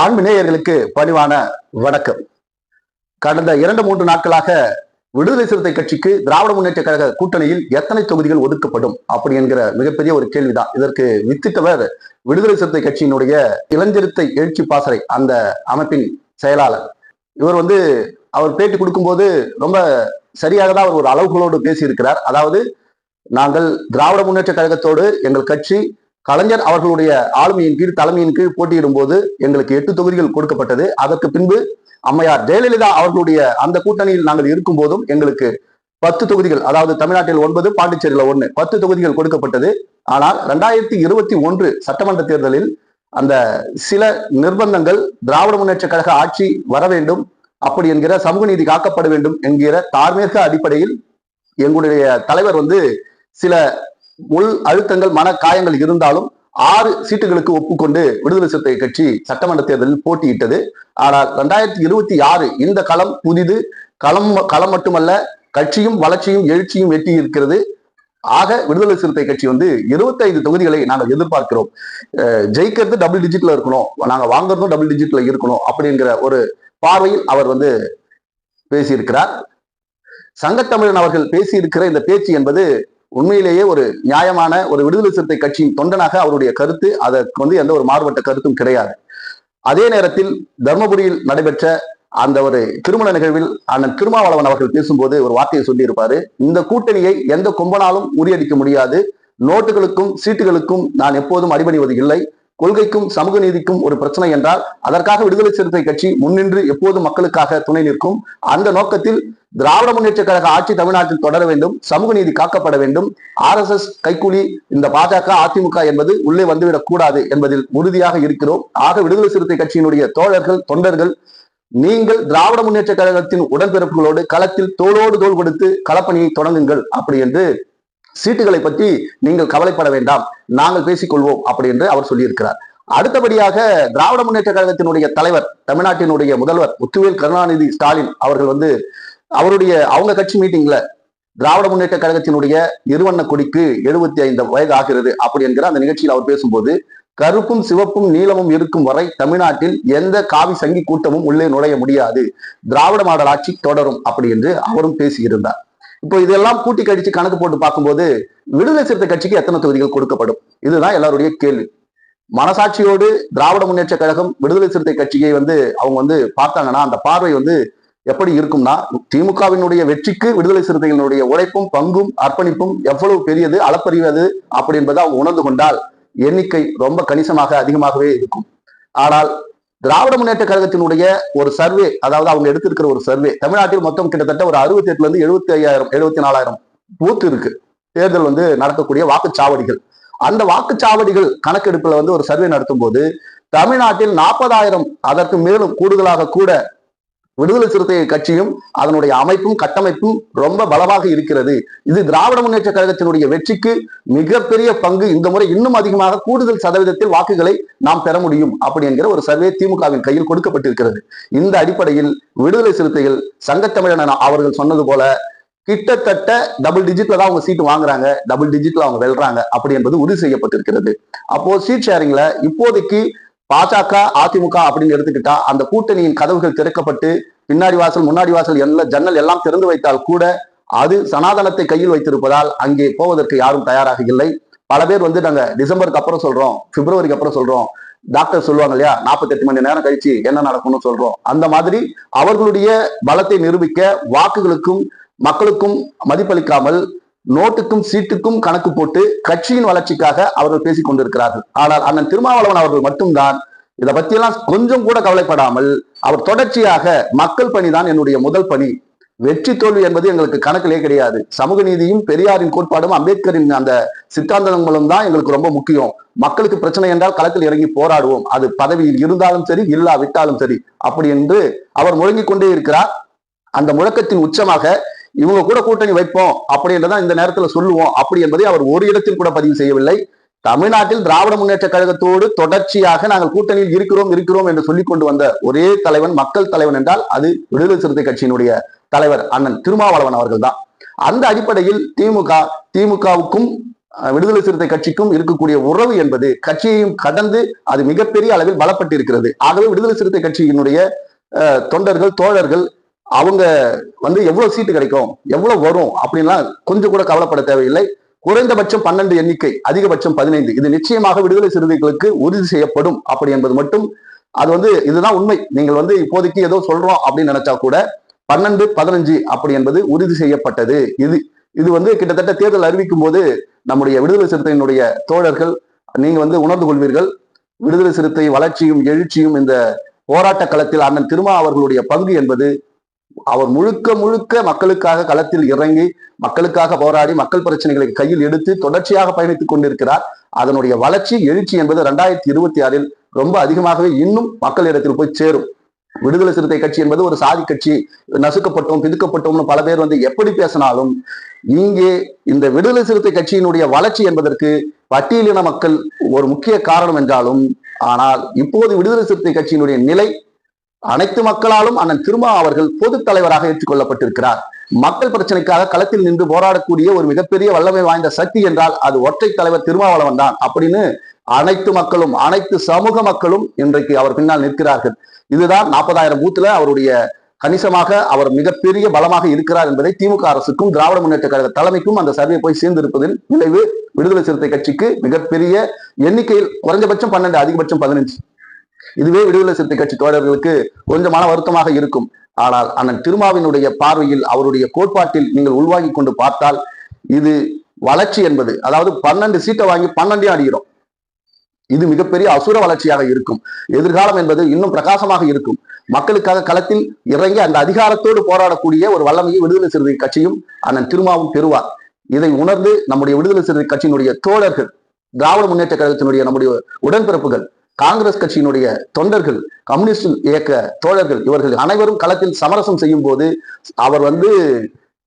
ஆண்மநேயர்களுக்கு பணிவான வணக்கம். கடந்த இரண்டு மூன்று நாட்களாக விடுதலை சிறுத்தை கட்சிக்கு திராவிட முன்னேற்ற கழக கூட்டணியில் எத்தனை தொகுதிகள் ஒதுக்கப்படும் அப்படி என்கிற மிகப்பெரிய ஒரு கேள்விதான். இதற்கு வித்திட்டவர் விடுதலை சிறுத்தை கட்சியினுடைய இளஞ்சிறுத்தை எழுச்சி பாசறை அந்த அமைப்பின் செயலாளர். இவர் வந்து அவர் பேட்டி கொடுக்கும்போது ரொம்ப சரியாக தான் அவர் ஒரு அளவுகளோடு பேசியிருக்கிறார். அதாவது நாங்கள் திராவிட முன்னேற்ற கழகத்தோடு எங்கள் கட்சி கலைஞர் அவர்களுடைய ஆளுமையின் கீழ் தலைமையின் கீழ் போட்டியிடும் போது எங்களுக்கு எட்டு தொகுதிகள் கொடுக்கப்பட்டது. அதற்கு பின்பு அம்மையார் ஜெயலலிதா அவர்களுடைய அந்த கூட்டணியில் நாங்கள் இருக்கும் போதும் எங்களுக்கு பத்து தொகுதிகள் அதாவது தமிழ்நாட்டில் ஒன்பது பாண்டிச்சேரியில் ஒன்று பத்து தொகுதிகள் கொடுக்கப்பட்டது. ஆனால் ரெண்டாயிரத்தி இருபத்தி ஒன்று சட்டமன்ற தேர்தலில் அந்த சில நிர்பந்தங்கள் திராவிட முன்னேற்ற கழக ஆட்சி வர வேண்டும் அப்படி என்கிற சமூக நீதி காக்கப்பட வேண்டும் என்கிற தார்மீக அடிப்படையில் எங்களுடைய தலைவர் வந்து சில உள் அழுத்தங்கள் மன காயங்கள் இருந்தாலும் ஆறு சீட்டுகளுக்கு ஒப்புக்கொண்டு விடுதலை சிறுத்தை கட்சி சட்டமன்ற தேர்தலில் போட்டியிட்டது. ஆனால் ரெண்டாயிரத்தி இருபத்தி ஆறு இந்த களம் புதிது. களம் களம் மட்டுமல்ல கட்சியும் வளர்ச்சியும் எழுச்சியும் எட்டி இருக்கிறது ஆக விடுதலை சிறுத்தை கட்சி வந்து 25 தொகுதிகளை நாங்கள் எதிர்பார்க்கிறோம். ஜெயிக்கிறது டபுள் டிஜிட்ல இருக்கணும். நாங்க வாங்குறதும் டபுள் டிஜிட்ல இருக்கணும் அப்படிங்கிற ஒரு பார்வையில் அவர் வந்து பேசியிருக்கிறார். சங்கத்தமிழன் அவர்கள் பேசியிருக்கிற இந்த பேச்சு என்பது உண்மையிலேயே ஒரு நியாயமான ஒரு விடுதலை சிறுத்தை கட்சியின் தொண்டனாக அவருடைய கருத்து அதற்கு வந்து எந்த ஒரு மாறுபட்ட கருத்தும் கிடையாது. அதே நேரத்தில் தர்மபுரியில் நடைபெற்ற அந்த ஒரு திருமண நிகழ்வில் அண்ணன் திருமாவளவன் அவர்கள் பேசும்போது ஒரு வார்த்தையை சொல்லியிருப்பாரு. இந்த கூட்டணியை எந்த கொம்பனாலும் முறியடிக்க முடியாது. நோட்டுகளுக்கும் சீட்டுகளுக்கும் நான் எப்போதும் அடிபணிவது இல்லை. கொள்கைக்கும் சமூக நீதிக்கும் ஒரு பிரச்சனை என்றால் அதற்காக விடுதலை சிறுத்தை கட்சி முன்னின்று எப்போதும் மக்களுக்காக துணை நிற்கும். அந்த நோக்கத்தில் திராவிட முன்னேற்ற கழக ஆட்சி தமிழ்நாட்டில் தொடர வேண்டும் சமூக நீதி காக்கப்பட வேண்டும். ஆர் எஸ் எஸ் கைக்கூலி இந்த பாஜக அதிமுக என்பது உள்ளே வந்துவிடக் கூடாது என்பதில் உறுதியாக இருக்கிறோம். ஆக விடுதலை சிறுத்தை கட்சியினுடைய தோழர்கள் தொண்டர்கள் நீங்கள் திராவிட முன்னேற்ற கழகத்தின் உடன்பிறப்புகளோடு களத்தில் தோளோடு தோள் கொடுத்து களப்பணியை தொடங்குங்கள் அப்படி என்று சீட்டுகளை பற்றி நீங்கள் கவலைப்பட வேண்டாம். நாங்கள் பேசிக்கொள்வோம் அப்படி என்று அவர் சொல்லியிருக்கிறார். அடுத்தபடியாக திராவிட முன்னேற்ற கழகத்தினுடைய தலைவர் தமிழ்நாட்டினுடைய முதல்வர் முத்துவேல் கருணாநிதி ஸ்டாலின் அவர்கள் வந்து அவருடைய அவங்க கட்சி மீட்டிங்ல திராவிட முன்னேற்ற கழகத்தினுடைய நிறுவன கொடிக்கு எழுபத்தி ஐந்து வயது ஆகிறது அப்படி என்கிற அந்த நிகழ்ச்சியில் அவர் பேசும்போது கருப்பும் சிவப்பும் நீளமும் இருக்கும் வரை தமிழ்நாட்டில் எந்த காவி சங்கி கூட்டமும் உள்ளே நுழைய முடியாது. திராவிட மாடல் ஆட்சி தொடரும் அப்படி என்று அவரும் பேசியிருந்தார். இப்போ இதெல்லாம் கூட்டி கழிச்சு கணக்கு போட்டு பார்க்கும்போது விடுதலை சிறுத்தை கட்சிக்கு எத்தனை தொகுதிகள் கொடுக்கப்படும்? இதுதான் எல்லாருடைய கேள்வி. மனசாட்சியோடு திராவிட முன்னேற்ற கழகம் விடுதலை சிறுத்தை கட்சியை வந்து அவங்க வந்து பார்த்தாங்கன்னா அந்த பார்வை வந்து எப்படி இருக்கும்னா திமுகவினுடைய வெற்றிக்கு விடுதலை சிறுத்தைகளுடைய உழைப்பும் பங்கும் அர்ப்பணிப்பும் எவ்வளவு பெரியது அளப்பறிவது அப்படி என்பதை அவங்க உணர்ந்து கொண்டால் எண்ணிக்கை ரொம்ப கணிசமாக அதிகமாகவே இருக்கும். ஆனால் திராவிட முன்னேற்ற கழகத்தினுடைய ஒரு சர்வே அதாவது அவங்க எடுத்திருக்கிற ஒரு சர்வே தமிழ்நாட்டில் மொத்தம் கிட்டத்தட்ட ஒரு அறுபத்தி எட்டுல இருந்து எழுபத்தி ஐயாயிரம் எழுபத்தி நாலாயிரம் பூத்து இருக்கு. தேர்தல் வந்து நடக்கக்கூடிய வாக்குச்சாவடிகள். அந்த வாக்குச்சாவடிகள் கணக்கெடுப்புல வந்து ஒரு சர்வே நடத்தும் போது தமிழ்நாட்டில் நாற்பதாயிரம் அதற்கு மேலும் கூடுதலாக கூட விடுதலை சிறுத்தை கட்சியும் அதனுடைய அமைப்பும் கட்டமைப்பும் ரொம்ப பலமாக இருக்கிறது. இது திராவிட முன்னேற்ற கழகத்தினுடைய வெற்றிக்கு மிகப்பெரிய பங்கு. இந்த முறை இன்னும் அதிகமாக கூடுதல் சதவீதத்தில் வாக்குகளை நாம் பெற முடியும் அப்படி என்கிற ஒரு சர்வே திமுகவின் கையில் கொடுக்கப்பட்டிருக்கிறது. இந்த அடிப்படையில் விடுதலை சிறுத்தைகள் சங்கத்தமிழன் அவர்கள் சொன்னது போல கிட்டத்தட்ட டபுள் டிஜிட்ல தான் அவங்க சீட்டு வாங்குறாங்க. டபுள் டிஜிட்ல அவங்க வெல்றாங்க. அப்படி என்பது உறுதி செய்யப்பட்டிருக்கிறது. அப்போ சீட் ஷேரிங்ல இப்போதைக்கு பாஜக அதிமுக அப்படின்னு எடுத்துக்கிட்டா அந்த கூட்டணியின் கதவுகள் திறக்கப்பட்டு பின்னாடி வாசல் முன்னாடி வாசல் எல்லா ஜன்னல் எல்லாம் திறந்து வைத்தால் கூட அது சனாதனத்தை கையில் வைத்திருப்பதால் அங்கே போவதற்கு யாரும் தயாராக இல்லை. பல பேர் வந்து நாங்க டிசம்பருக்கு அப்புறம் சொல்றோம் பிப்ரவரிக்கு அப்புறம் சொல்றோம். டாக்டர் சொல்லுவாங்க இல்லையா நாற்பத்தெட்டு மணி நேரம் கழிச்சு என்ன நடக்கும்னு சொல்றோம். அந்த மாதிரி அவர்களுடைய பலத்தை நிரூபிக்க வாக்குகளுக்கும் மக்களுக்கும் மதிப்பளிக்காமல் நோட்டுக்கும் சீட்டுக்கும் கணக்கு போட்டு கட்சியின் வளர்ச்சிக்காக அவர்கள் பேசிக் கொண்டிருக்கிறார்கள். ஆனால் அண்ணன் திருமாவளவன் அவர்கள் மட்டும்தான் இதை பற்றியெல்லாம் கொஞ்சம் கூட கவலைப்படாமல் அவர் தொடர்ச்சியாக மக்கள் பணி தான் என்னுடைய முதல் பணி. வெற்றி தோல்வி என்பது எங்களுக்கு கணக்கிலே கிடையாது. சமூக நீதியும் பெரியாரின் கோட்பாடும் அம்பேத்கரின் அந்த சித்தாந்தங்களும் தான் எங்களுக்கு ரொம்ப முக்கியம். மக்களுக்கு பிரச்சனை என்றால் களத்தில் இறங்கி போராடுவோம். அது பதவியில் இருந்தாலும் சரி இல்லாவிட்டாலும் சரி. அப்படி என்று அவர் முழங்கிக் கொண்டே இருக்கிறார். அந்த முழக்கத்தின் உச்சமாக இவங்க கூட கூட்டணி வைப்போம் அப்படின்றதான் இந்த நேரத்துல சொல்லுவோம். அப்படி என்பதை அவர் ஒரு இடத்தில் கூட பதிவு செய்யவில்லை. தமிழ்நாட்டில் திராவிட முன்னேற்ற கழகத்தோடு தொடர்ச்சியாக நாங்கள் கூட்டணியில் இருக்கிறோம் இருக்கிறோம் என்று சொல்லிக் கொண்டு வந்த ஒரே தலைவன் மக்கள் தலைவன் என்றால் அது விடுதலை சிறுத்தை கட்சியினுடைய தலைவர் அண்ணன் திருமாவளவன் அவர்கள் தான் அந்த அடிப்படையில் திமுக திமுகவுக்கும் விடுதலை சிறுத்தை கட்சிக்கும் இருக்கக்கூடிய உறவு என்பது கட்சியையும் கடந்து அது மிகப்பெரிய அளவில் பலப்பட்டு இருக்கிறது ஆகவே விடுதலை சிறுத்தை கட்சியினுடைய தொண்டர்கள் தோழர்கள் அவங்க வந்து எவ்வளவு சீட்டு கிடைக்கும் எவ்வளவு வரும் அப்படின்லாம் கொஞ்சம் கூட கவலைப்பட தேவையில்லை. குறைந்தபட்சம் பன்னெண்டு எண்ணிக்கை அதிகபட்சம் பதினைந்து. இது நிச்சயமாக விடுதலை சிறுத்தைகளுக்கு உறுதி செய்யப்படும் அப்படி என்பது மட்டும். அது வந்து இதுதான் உண்மை. நீங்கள் வந்து இப்போதைக்கு ஏதோ சொல்றோம் அப்படின்னு நினைச்சா கூட பன்னெண்டு பதினஞ்சு அப்படி என்பது உறுதி செய்யப்பட்டது. இது இது வந்து கிட்டத்தட்ட தேர்தல் அறிவிக்கும் போது நம்முடைய விடுதலை சிறுத்தையினுடைய தோழர்கள் நீங்க வந்து உணர்ந்து கொள்வீர்கள். விடுதலை சிறுத்தை வளர்ச்சியும் எழுச்சியும் இந்த போராட்ட களத்தில் அண்ணன் திருமா அவர்களுடைய பங்கு என்பது அவர் முழுக்க முழுக்க மக்களுக்காக களத்தில் இறங்கி மக்களுக்காக போராடி மக்கள் பிரச்சனைகளை கையில் எடுத்து தொடர்ச்சியாக பயணித்துக் கொண்டிருக்கிறார். அதனுடைய வளர்ச்சி எழுச்சி என்பது ரெண்டாயிரத்தி இருபத்தி ஆறில் ரொம்ப அதிகமாகவே இன்னும் மக்களிடத்தில் போய் சேரும். விடுதலை சிறுத்தை கட்சி என்பது ஒரு சாதி கட்சி. நசுக்கப்பட்டோம் பிதுக்கப்பட்டோம்னு பல பேர் வந்து எப்படி பேசினாலும் இங்கே இந்த விடுதலை சிறுத்தை கட்சியினுடைய வளர்ச்சி என்பதற்கு பட்டியலின மக்கள் ஒரு முக்கிய காரணம் என்றாலும் ஆனால் இப்போது விடுதலை சிறுத்தை கட்சியினுடைய நிலை அனைத்து மக்களாலும் அண்ணன் திருமா அவர்கள் பொது தலைவராக ஏற்றுக்கொள்ளப்பட்டிருக்கிறார். மக்கள் பிரச்சனைக்காக களத்தில் நின்று போராடக்கூடிய ஒரு மிகப்பெரிய வல்லமை வாய்ந்த சக்தி என்றால் அது ஒற்றை தலைவர் திருமாவளவன் தான். அப்படின்னு அனைத்து மக்களும் அனைத்து சமூக மக்களும் இன்றைக்கு அவர் பின்னால் நிற்கிறார்கள். இதுதான் நாற்பதாயிரம் பூத்துல அவருடைய கணிசமாக அவர் மிகப்பெரிய பலமாக இருக்கிறார் என்பதை திமுக அரசுக்கும் திராவிட முன்னேற்ற கழக தலைமைக்கும் அந்த சர்வே போய் சேர்ந்திருப்பதின் விளைவு. விடுதலை சிறுத்தை கட்சிக்கு மிகப்பெரிய எண்ணிக்கையில் குறைஞ்சபட்சம் பன்னெண்டு அதிகபட்சம் பதினஞ்சு. இதுவே விடுதலை சிறுத்தை கட்சி தோழர்களுக்கு கொஞ்சமான வருத்தமாக இருக்கும். ஆனால் அண்ணன் திருமாவினுடைய பார்வையில் அவருடைய கோட்பாட்டில் நீங்கள் உள்வாங்கி கொண்டு பார்த்தால் இது வளர்ச்சி என்பது அதாவது பன்னெண்டு சீட்டை வாங்கி பன்னெண்டே அடிக்கிறோம். இது மிகப்பெரிய அசுர வளர்ச்சியாக இருக்கும். எதிர்காலம் என்பது இன்னும் பிரகாசமாக இருக்கும். மக்களுக்காக களத்தில் இறங்கி அந்த அதிகாரத்தோடு போராடக்கூடிய ஒரு வல்லமையை விடுதலை சிறுத்தை கட்சியும் அண்ணன் திருமாவும் பெறுவார். இதை உணர்ந்து நம்முடைய விடுதலை சிறுத்தை கட்சியினுடைய தோழர்கள் திராவிட முன்னேற்ற கழகத்தினுடைய நம்முடைய உடன்பிறப்புகள் காங்கிரஸ் கட்சியினுடைய தொண்டர்கள் கம்யூனிஸ்ட் இயக்க தோழர்கள் இவர்கள் அனைவரும் களத்தில் சமரசம் செய்யும் போது அவர் வந்து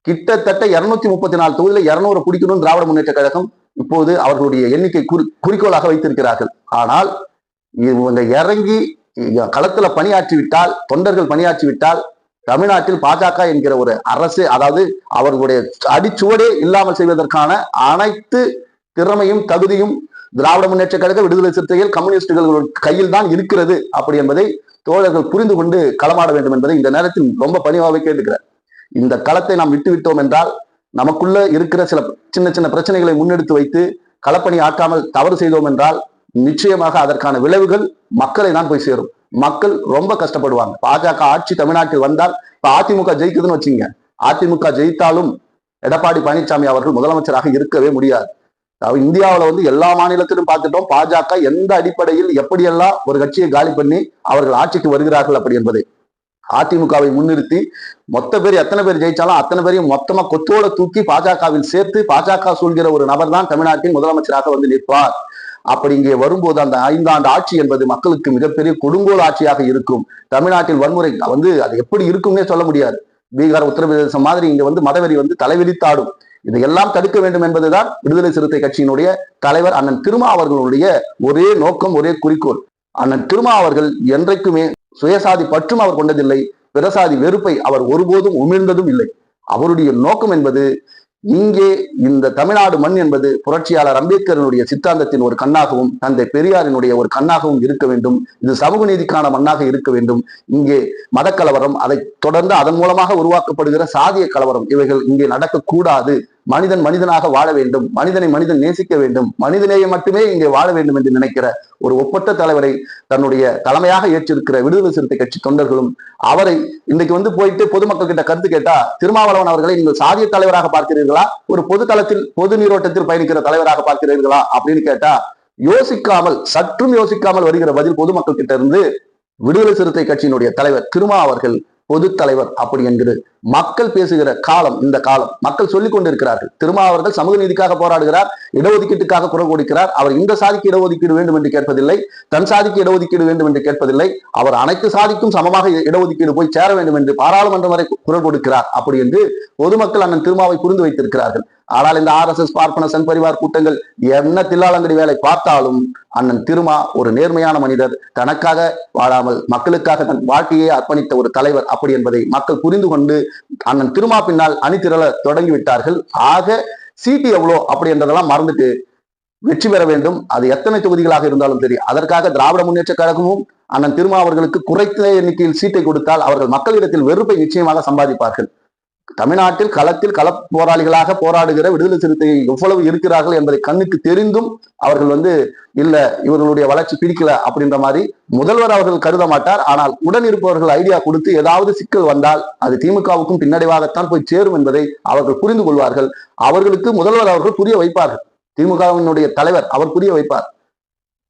கிட்டத்தட்ட இருநூத்தி முப்பத்தி நாலு தொகுதியில இருநூறு பிடிக்கணும் திராவிட முன்னேற்ற கழகம் இப்போது அவர்களுடைய எண்ணிக்கை குறி குறிக்கோளாக வைத்திருக்கிறார்கள். ஆனால் இவங்க இறங்கி களத்துல பணியாற்றி விட்டால் தொண்டர்கள் பணியாற்றி விட்டால் தமிழ்நாட்டில் பாஜக என்கிற ஒரு அரசு அதாவது அவர்களுடைய அடிச்சுவடே இல்லாமல் செய்வதற்கான அனைத்து திறமையும் தகுதியும் திராவிட முன்னேற்ற கழக விடுதலை சிறுத்தைகள் கம்யூனிஸ்டுகள் கையில் தான் இருக்கிறது அப்படி என்பதை தோழர்கள் புரிந்து கொண்டு களமாட வேண்டும் என்பதை இந்த நேரத்தில் ரொம்ப பணிவாக கேட்டுக்கிறேன். இந்த களத்தை நாம் விட்டு விட்டோம் என்றால் நமக்குள்ள இருக்கிற சில சின்ன சின்ன பிரச்சனைகளை முன்னெடுத்து வைத்து களப்பணி ஆக்காமல் தவறு செய்தோம் என்றால் நிச்சயமாக அதற்கான விளைவுகள் மக்களை தான் போய் சேரும். மக்கள் ரொம்ப கஷ்டப்படுவாங்க. பாஜக ஆட்சி தமிழ்நாட்டில் வந்தால் இப்ப அதிமுக ஜெயிக்குதுன்னு வச்சுங்க அதிமுக ஜெயித்தாலும் எடப்பாடி பழனிசாமி அவர்கள் முதலமைச்சராக இருக்கவே முடியாது. இந்தியாவுல வந்து எல்லா மாநிலத்திலும் பார்த்துட்டோம். பாஜக எந்த அடிப்படையில் எப்படியெல்லாம் ஒரு கட்சியை காலி பண்ணி அவர்கள் ஆட்சிக்கு வருகிறார்கள் அப்படி என்பதை. அதிமுகவை முன்னிறுத்தி மொத்த பேர் எத்தனை பேர் ஜெயிச்சாலும் அத்தனை பேரையும் மொத்தமா கொத்தோட தூக்கி பாஜகவில் சேர்த்து பாஜக சொல்கிற ஒரு நபர் தான் தமிழ்நாட்டின் முதலமைச்சராக வந்து நிற்பார். அப்படி இங்கே வரும்போது அந்த ஐந்தாண்டு ஆட்சி என்பது மக்களுக்கு மிகப்பெரிய கொடுங்கோல் ஆட்சியாக இருக்கும். தமிழ்நாட்டில் வன்முறை வந்து அது எப்படி இருக்கும்னே சொல்ல முடியாது. பீகார் உத்தரப்பிரதேசம் மாதிரி இங்க வந்து மதவெறி வந்து தலைவிரித்தாடும். இதையெல்லாம் தடுக்க வேண்டும் என்பதுதான் விடுதலை சிறுத்தை கட்சியினுடைய தலைவர் அண்ணன் திருமா அவர்களுடைய ஒரே நோக்கம் ஒரே குறிக்கோள். அண்ணன் திருமா அவர்கள் என்றைக்குமே சுயசாதி பற்றும் அவர் கொண்டதில்லை பிரசாதி வெறுப்பை அவர் ஒருபோதும் உமிழ்ந்ததும் இல்லை. அவருடைய நோக்கம் என்பது இங்கே இந்த தமிழ்நாடு மண் என்பது புரட்சியாளர் அம்பேத்கரனுடைய சித்தாந்தத்தின் ஒரு கண்ணாகவும் தந்தை பெரியாரினுடைய ஒரு கண்ணாகவும் இருக்க வேண்டும். இது சமூக நீதிக்கான மண்ணாக இருக்க வேண்டும். இங்கே மதக்கலவரம் அதை தொடர்ந்து அதன் மூலமாக உருவாக்கப்படுகிற சாதிய கலவரம் இவைகள் இங்கே நடக்கக்கூடாது. மனிதன் மனிதனாக வாழ வேண்டும். மனிதனை மனிதன் நேசிக்க வேண்டும். மனிதநேயம் மட்டுமே இங்கே வாழ வேண்டும் என்று நினைக்கிற ஒரு ஒப்பற்ற தலைவரை தன்னுடைய தலைமையாக ஏற்றிருக்கிற விடுதலை சிறுத்தை கட்சி தொண்டர்களும் அவரை இன்னைக்கு வந்து போயிட்டு பொதுமக்கள் கிட்ட கருத்து கேட்டா திருமாவளவன் அவர்களை நீங்கள் சாதிய தலைவராக பார்க்கிறீர்களா? ஒரு பொது தளத்தில் பொது நீரோட்டத்தில் பயணிக்கிற தலைவராக பார்க்கிறீர்களா? அப்படின்னு கேட்டா யோசிக்காமல் சற்றும் யோசிக்காமல் வருகிற பதில் பொதுமக்கள் கிட்ட இருந்து விடுதலை சிறுத்தை கட்சியினுடைய தலைவர் திருமா அவர்கள் பொது தலைவர் அப்படி என்கிறது மக்கள் பேசுகிற காலம் இந்த காலம் மக்கள் சொல்லிக் கொண்டிருக்கிறார்கள். திருமா அவர்கள் சமூக நீதிக்காக போராடுகிறார் இடஒதுக்கீட்டுக்காக குரல் கொடுக்கிறார். அவர் இந்த சாதிக்கு இடஒதுக்கீடு வேண்டும் என்று கேட்பதில்லை தன் சாதிக்கு இடஒதுக்கீடு வேண்டும் என்று கேட்பதில்லை. அவர் அனைத்து சாதிக்கும் சமமாக இடஒதுக்கீடு போய் சேர வேண்டும் என்று பாராளுமன்றம் வரை குரல் கொடுக்கிறார். அப்படி என்று பொதுமக்கள் அண்ணன் திருமாவை புரிந்து வைத்திருக்கிறார்கள். ஆனால் இந்த ஆர் எஸ் எஸ் பார்ப்பன சன் பரிவார் கூட்டங்கள் என்ன தில்லாலங்கடி வேலை பார்த்தாலும் அண்ணன் திருமா ஒரு நேர்மையான மனிதர். தனக்காக வாழாமல் மக்களுக்காக தன் வாழ்க்கையை அர்ப்பணித்த ஒரு தலைவர் அப்படி என்பதை மக்கள் புரிந்து கொண்டு அண்ணன் திருமா பின்னால் அணிதிரள தொடங்கிவிட்டார்கள். ஆக சீட்டு எவ்வளோ அப்படின்றதெல்லாம் மறந்துட்டு வெற்றி பெற வேண்டும். அது எத்தனை தொகுதிகளாக இருந்தாலும் சரி அதற்காக திராவிட முன்னேற்ற கழகமும் அண்ணன் திருமா அவர்களுக்கு குறைத்த எண்ணிக்கையில் சீட்டை கொடுத்தால் அவர்கள் மக்களிடத்தில் வெறுப்பை நிச்சயமாக சம்பாதிப்பார்கள். தமிழ்நாட்டில் களத்தில் கள போராளிகளாக போராடுகிற விடுதலை சிறுத்தை எவ்வளவு இருக்கிறார்கள் என்பதை கண்ணுக்கு தெரிந்தும் அவர்கள் வந்து இல்ல இவர்களுடைய வளர்ச்சி பிடிக்கல அப்படின்ற மாதிரி முதல்வர் அவர்கள் கருத மாட்டார். ஆனால் உடன் இருப்பவர்கள் ஐடியா கொடுத்து ஏதாவது சிக்கல் வந்தால் அது திமுகவுக்கும் பின்னடைவாகத்தான் போய் சேரும் என்பதை அவர்கள் புரிந்து கொள்வார்கள். அவர்களுக்கு முதல்வர் அவர்கள் புரிய வைப்பார்கள். திமுகவினுடைய தலைவர் அவர் புரிய வைப்பார்.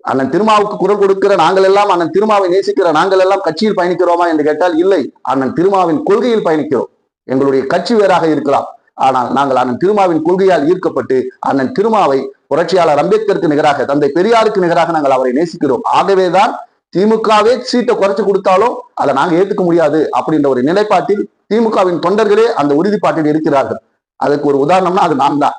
அண்ணன் திருமாவுக்கு குரல் கொடுக்கிற நாங்கள் எல்லாம் அண்ணன் திருமாவை நேசிக்கிற நாங்கள் எல்லாம் கட்சியில் பயணிக்கிறோமா? என்று கேட்டால் இல்லை அண்ணன் திருமாவின் கொள்கையில் பயணிக்கிறோம். எங்களுடைய கட்சி வேறாக இருக்கலாம். ஆனால் நாங்கள் அண்ணன் திருமாவின் கொள்கையால் ஈர்க்கப்பட்டு அண்ணன் திருமாவை புரட்சியாளர் அம்பேத்கருக்கு நிகராக தந்தை பெரியாருக்கு நிகராக நாங்கள் அவரை நேசிக்கிறோம். ஆகவேதான் திமுகவே சீட்டை குறைச்சு கொடுத்தாலும் அதை நாங்க ஏத்துக்க முடியாது அப்படின்ற ஒரு நிலைப்பாட்டில் திமுகவின் தொண்டர்களே அந்த உறுதிப்பாட்டில் இருக்கிறார்கள். அதுக்கு ஒரு உதாரணம்னா அது நான் தான்.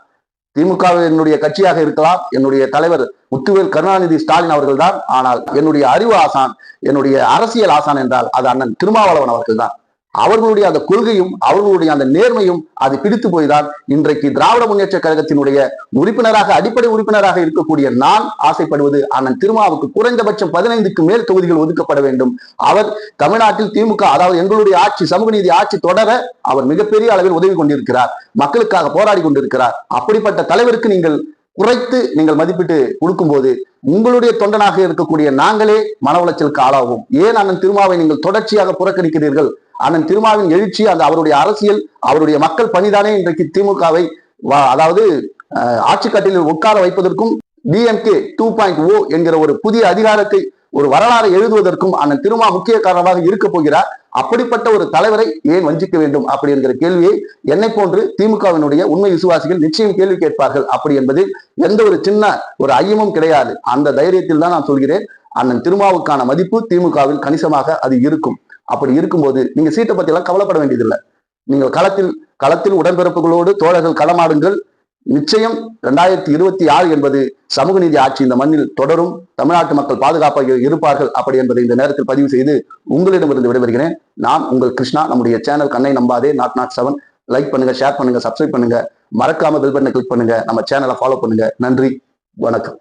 திமுக என்னுடைய கட்சியாக இருக்கலாம் என்னுடைய தலைவர் முத்துவேல் கருணாநிதி ஸ்டாலின் அவர்கள் தான் ஆனால் என்னுடைய அறிவு ஆசான் என்னுடைய அரசியல் ஆசான் என்றால் அது அண்ணன் திருமாவளவன் அவர்கள் தான் அவர்களுடைய அந்த கொள்கையும் அவர்களுடைய அந்த நேர்மையும் அது பிடித்து போய்தான் இன்றைக்கு திராவிட முன்னேற்ற கழகத்தினுடைய உறுப்பினராக அடிப்படை உறுப்பினராக இருக்கக்கூடிய நான் ஆசைப்படுவது அண்ணன் திருமாவுக்கு குறைந்தபட்சம் பதினைந்துக்கு மேல் தொகுதிகள் ஒதுக்கப்பட வேண்டும். அவர் தமிழ்நாட்டில் திமுக அதாவது எங்களுடைய ஆட்சி சமூக நீதி ஆட்சி தொடர அவர் மிகப்பெரிய அளவில் உதவி கொண்டிருக்கிறார். மக்களுக்காக போராடி கொண்டிருக்கிறார். அப்படிப்பட்ட தலைவருக்கு நீங்கள் குறைத்து நீங்கள் மதிப்பிட்டு கொடுக்கும்போது உங்களுடைய தொண்டனாக இருக்கக்கூடிய நாங்களே மன உளைச்சலுக்கு ஆளாகும் ஏன் அண்ணன் திருமாவை நீங்கள் தொடர்ச்சியாக புறக்கணிக்கிறீர்கள்? அண்ணன் திருமாவின் எழுச்சி அந்த அவருடைய அரசியல் அவருடைய மக்கள் பணிதானே இன்றைக்கு திமுகவை அதாவது ஆட்சி கட்டிலில் உட்கார வைப்பதற்கும் டிஎம்கே டூ பாயிண்ட் ஓ என்கிற ஒரு புதிய அதிகாரத்தை ஒரு வரலாறை எழுதுவதற்கும் அண்ணன் திருமா முக்கிய காரணமாக இருக்க போகிறார். அப்படிப்பட்ட ஒரு தலைவரை ஏன் வஞ்சிக்க வேண்டும் அப்படி என்கிற கேள்வியை என்னை போன்று திமுகவினுடைய உண்மை விசுவாசிகள் நிச்சயம் கேள்வி கேட்பார்கள். அப்படி என்பதில் எந்த ஒரு சின்ன ஒரு ஐயமும் கிடையாது. அந்த தைரியத்தில் தான் நான் சொல்கிறேன். அண்ணன் திருமாவுக்கான மதிப்பு திமுகவில் கணிசமாக அது இருக்கும். அப்படி இருக்கும்போது நீங்க சீட்டை பத்தி எல்லாம் கவலைப்பட வேண்டியதில்லை. நீங்கள் களத்தில் களத்தில் உடன்பிறப்புகளோடு தோழர்கள் களமாடுங்கள். நிச்சயம் ரெண்டாயிரத்தி இருபத்தி ஆறு என்பது சமூக நீதி ஆட்சி இந்த மண்ணில் தொடரும். தமிழ்நாட்டு மக்கள் பாதுகாப்பாக இருப்பார்கள் அப்படி என்பதை இந்த நேரத்தில் பதிவு செய்து உங்களிடமிருந்து விடைபெறுகிறேன். நான் உங்கள் கிருஷ்ணா. நம்முடைய சேனல் கண்ணை நம்பாதே. Naught naught seven. லைக் பண்ணுங்க ஷேர் பண்ணுங்க சப்ஸ்கிரைப் பண்ணுங்க. மறக்காம பில் பட்டனை கிளிக் பண்ணுங்க. நம்ம சேனலை ஃபாலோ பண்ணுங்க. நன்றி. வணக்கம்.